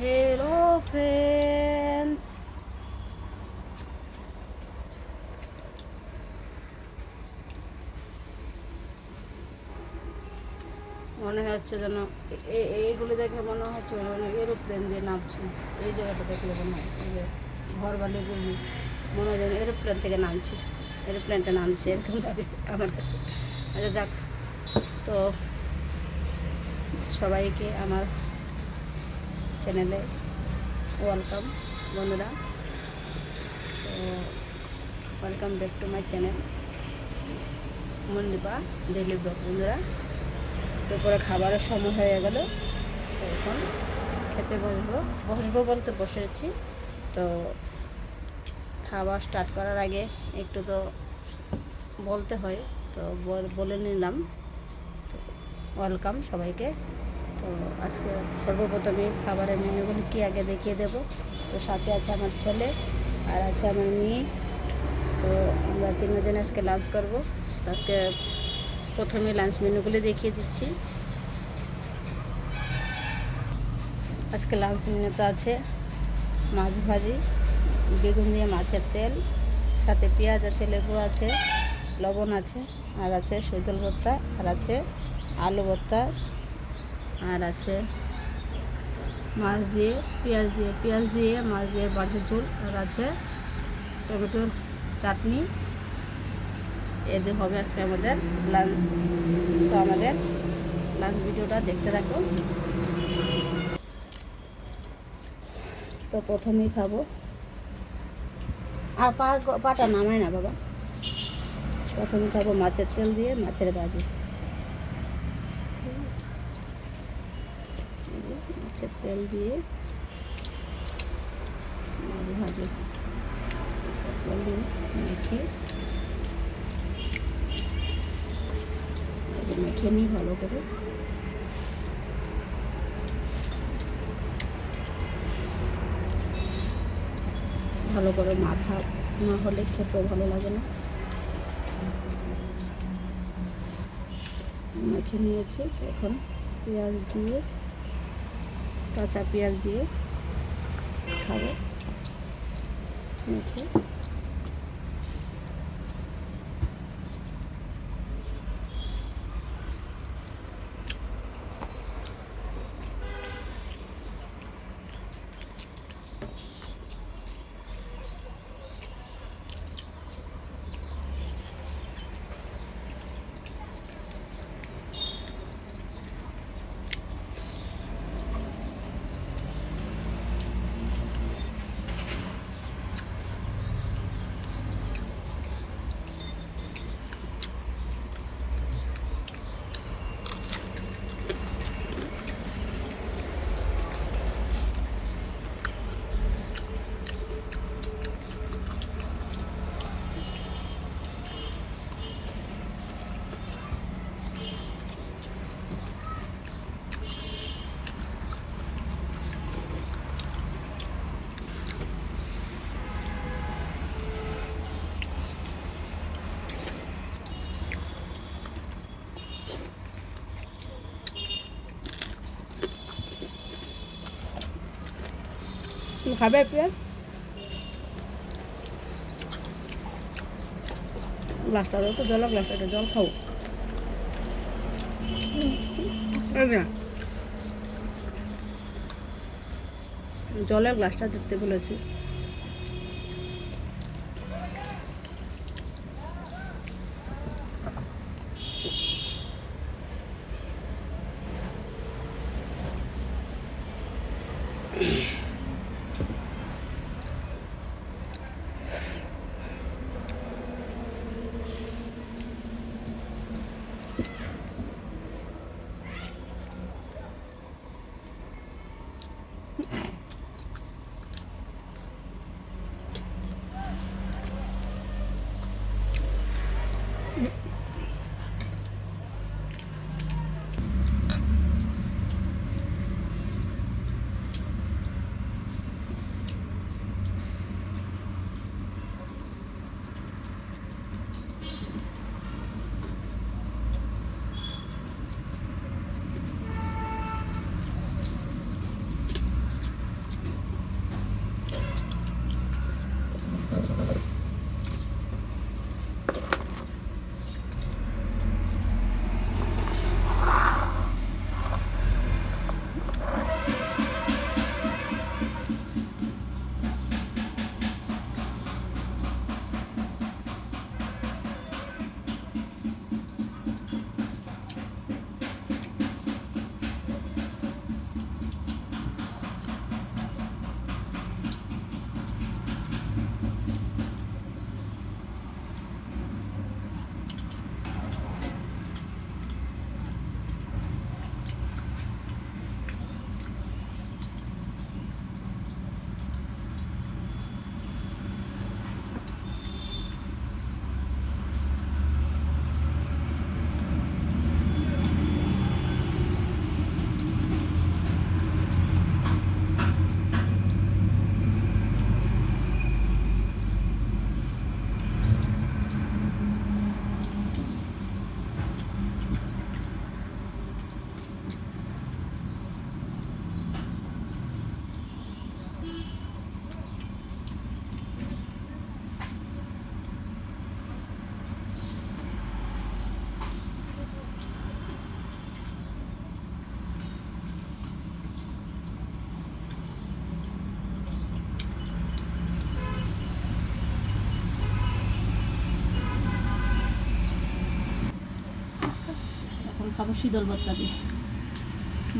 Hello friends মনে হচ্ছে যেন এইগুলো দেখে মনে হচ্ছে এরোপ্লেন দিয়ে নামছে। এই জায়গাটা দেখলে মনে হয় ঘর বালিগুলি মনে হয় যেন এরোপ্লেন থেকে নামছে। এরোপ্লেনটা নামছে এরকম আমার কাছে। আচ্ছা যাক। তো সবাইকে আমার চ্যানেলে ওয়েলকাম বন্ধুরা। তো welcome back to my channel, Mandipa daily blog বন্ধুরা। দুপুরে খাবারের সময় হয়ে গেল, তো এখন খেতে বসবো বসবো বলতে বসেছি। তো খাবার স্টার্ট করার আগে একটু তো বলতে হয়, তো বল- বলে নিলাম। ওয়েলকাম সবাইকে। তো আজকে সর্বপ্রথমে খাবারের মেনুগুলো কি আগে দেখিয়ে দেব। তো সাথে আছে আমার ছেলে আর আছে আমার মেয়ে। তো আমরা তিনজন আজকে লাঞ্চ করব। তো আজকে প্রথমে লাঞ্চ মেনুগুলো দেখিয়ে দিচ্ছি। আজকে লাঞ্চ মেনুতে আছে মাছ ভাজি, বেগুন দিয়ে মাছের তেল, সাথে পেঁয়াজ আছে, লেবু আছে, লবণ আছে, আর আছে সৈতল ভর্তা, আর আছে আলু ভর্তা আর আছে মাছ দিয়ে, পেঁয়াজ দিয়ে পেঁয়াজ দিয়ে, মাছ দিয়ে মাছের ঝোল আর আছে টমেটোর চাটনি। এতে হবে আজকে আমাদের লাঞ্চ তো আমাদের লাঞ্চ ভিডিওটা দেখতে থাকো। তো প্রথমেই খাব। আর পা পাটা নামায় না বাবা। প্রথমে খাব মাছের তেল দিয়ে মাছের ভাজি মাছের তেল দিয়ে ভাজি তেল দিয়ে মেখে মেখে নিই ভালো করে। ভালো করে মাখা না হলে খেতেও ভালো লাগে না। মেখে নিয়েছি। এখন পেঁয়াজ দিয়ে কাঁচা পেঁয়াজ দিয়ে খাব। মেখে তুমি খাবে পেঁয়াজ? গ্লাসটা দাও তো জল গ্লাসটা জল খাও। জলের গ্লাসটা দেখতে বলেছি। খাব, শীতল ভর্তা দিয়ে।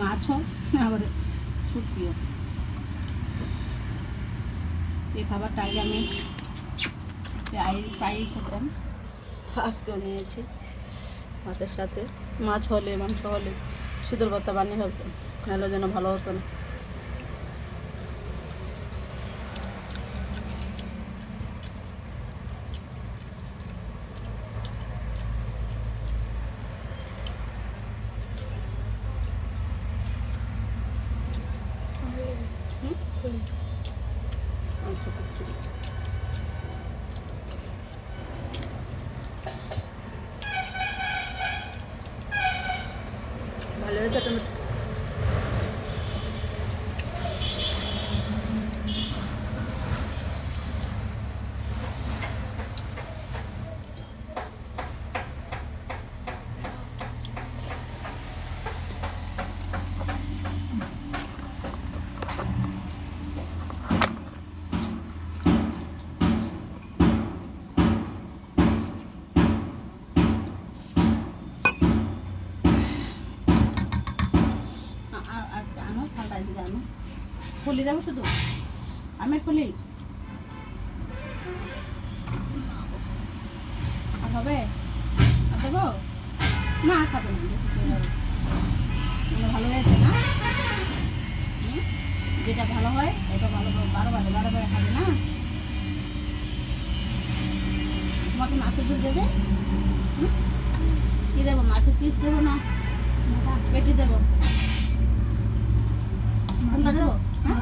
মাছ আবার শুকিও এই খাবারটা আগে আমি প্রায়ই খেতাম আজকেও নিয়েছি মাছের সাথে। মাছ হলে, মাংস হলে শীতল ভর্তা বানিয়ে ফেলতাম। নাহলে যেন ভালো হতো না আচ্ছা কিছু ভালো হয়েছে টমেটো আ- আর আর আনো ফুলি যাব শুধু। আমের ফুলি হবে? দেবো? না খাবে না। মানে ভালো হয়েছে না? যেটা ভালো হয়, ওটা ভালো বারো বারে বারো বারে খাবে না? তোমাকে মাছের দুধ দেবে? কি দেবো? মাছের পিস দেবো না? পেটি দেবো? কোনটা দেবো? হ্যাঁ?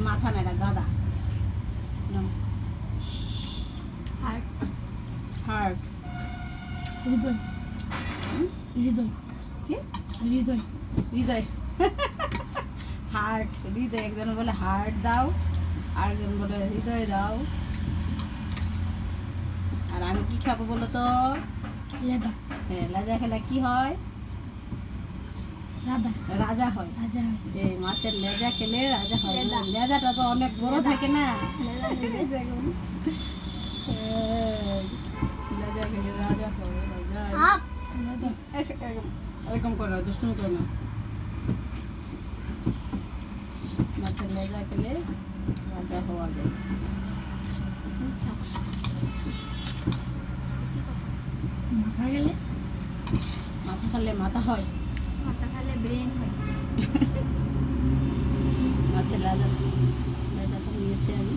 মাথা নেড়া গাদা। আর হার্ট হৃদয়। হৃদয়। কি? হৃদয়। হৃদয়। হার্ট হৃদয়। একজন বলে হার্ট দাও। আর একজন বলে হৃদয় দাও। আর আমি কি খাব বলো তো? লেদা। হ্যাঁ লাজা খেলা কি হয়? রাধা রাজা হয়। রাজা এই মাছের লেজা খেলে রাজা হয়। লেজা। লেজাটা তো অনেক বড় থাকে না। লেজা খেলে রাজা হয় রাজা এরকম এরকম করো দুষ্টুমি করো না। মাছের লেজা খেলে রাজা হওয়া যায়। মাথা গেলে? মাথা খালে মাথা হয়? মাথা খালে ব্রেন হয়। মাছের লেজা লেজাটা নিয়েছি আমি।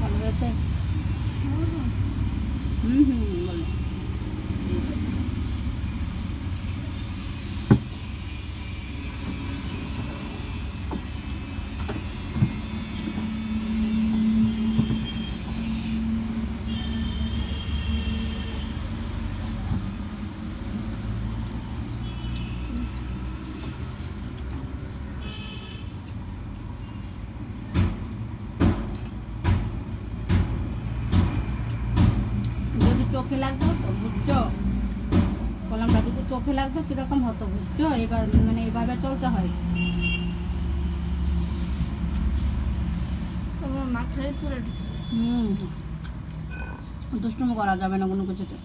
ভালো হয়েছে হুম হুম বলো যদি চোখে লাগতো বুঝছ কলমটা যদি চোখে লাগতো কীরকম হতো বুঝছ এবার মানে এভাবে চলতে হয়। মাথায় পুরো হুম। দুষ্টুম করা যাবে না কোনো কিছুতে।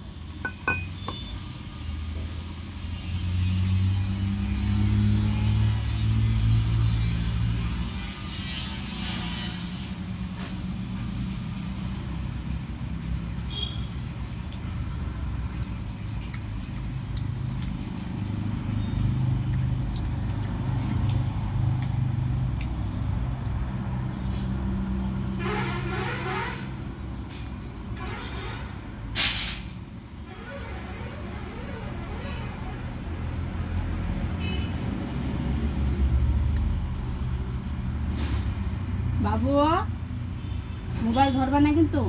আবু মোবাইল ধরবে না কিন্তু?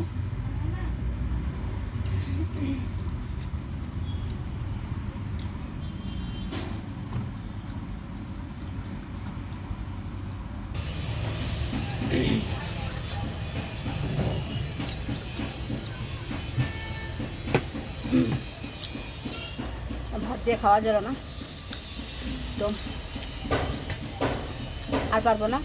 ভাত দিয়ে খাওয়া যাবে না। তো আর পারব না?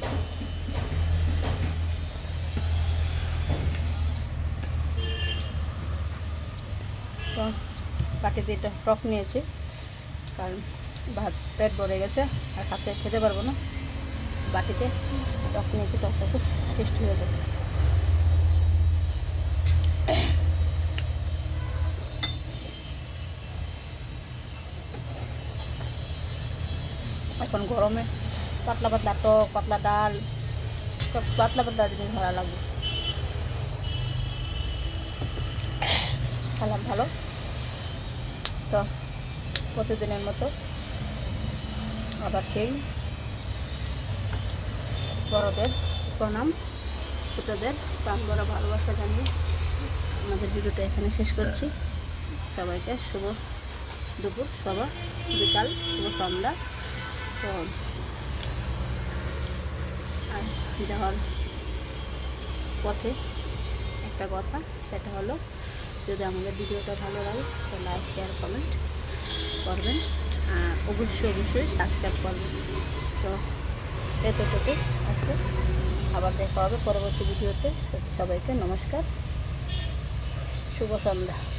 বাটিতে এটা টক নিয়েছি। কারণ ভাত পেট ভরে গেছে, আর হাতে খেতে পারব না। বাটিতে টক নিয়েছি, টকটা খুব টেস্টি হয়ে যাবে। এখন গরমে পাতলা পাতলা টক, পাতলা ডাল, সব পাতলা পাতলা জিনিস ভালো লাগবে খেলাম ভালো। তো প্রতিদিনের মতো। আবার সেই বড়দের প্রণাম, ছোটোদের প্রাণ বড় ভালোবাসা জানিয়ে আমাদের ভিডিওটা এখানে শেষ করছি। সবাইকে শুভ দুপুর সবা বিকাল, শুভ সন্ধ্যা। তো আর যাওয়ার পথে একটা কথা, সেটা হলো যদি আমাদের ভিডিওটা ভালো লাগে, তো লাইক শেয়ার কমেন্ট করবেন। আর অবশ্যই অবশ্যই সাবস্ক্রাইব করবেন। তো এতটুকু আজকে। আবার দেখা হবে পরবর্তী ভিডিওতে। সবাইকে নমস্কার। শুভ সন্ধ্যা।